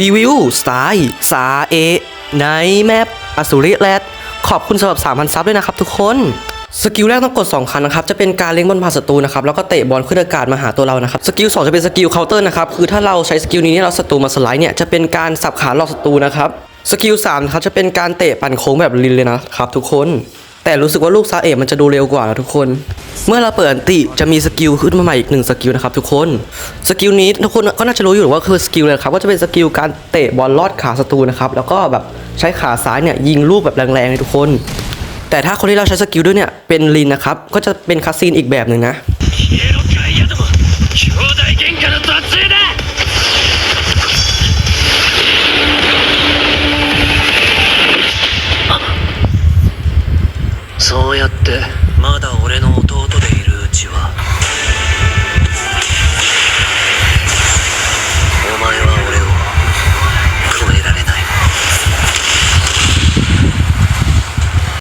รีวิวสไตล์สาเอในแมปอสุริแรดขอบคุณสำหรับ 3,000 ซับด้วยนะครับทุกคน สกิลแรกต้องกด 2 ครั้งนะครับ จะเป็นการเลี้ยงบอลผ่านศัตรูนะครับ แล้วก็เตะบอลขึ้นอากาศมาหาตัวเรานะครับ สกิล 2 จะเป็นสกิลเคาน์เตอร์นะครับ คือถ้าเราใช้สกิลนี้เนี่ยเราศัตรูมาสไลด์เนี่ย จะเป็นการสับขาหลอกศัตรูนะครับ สกิล3ครับจะเป็นการเตะปั่นโค้งแบบลินเลยนะครับทุกคน แต่รู้สึกว่าลูกซาเอะมันจะดูเร็วกว่านะทุกคน เมื่อเราเปิดอันติจะมีสกิลขึ้นมาใหม่อีกหนึ่งสกิลนะครับทุกคน สกิลนี้ทุกคนก็น่าจะรู้อยู่ว่าคือสกิลเลยครับก็จะเป็นสกิลการเตะบอลลอดขาศัตรูนะครับแล้วก็แบบใช้ขาซ้ายเนี่ยยิงลูกแบบแรงๆเลยทุกคน แต่ถ้าคนที่เราใช้สกิลด้วยเนี่ยเป็นลินนะครับก็จะเป็นคาซินอีกแบบหนึ่งนะそうやってまだ俺の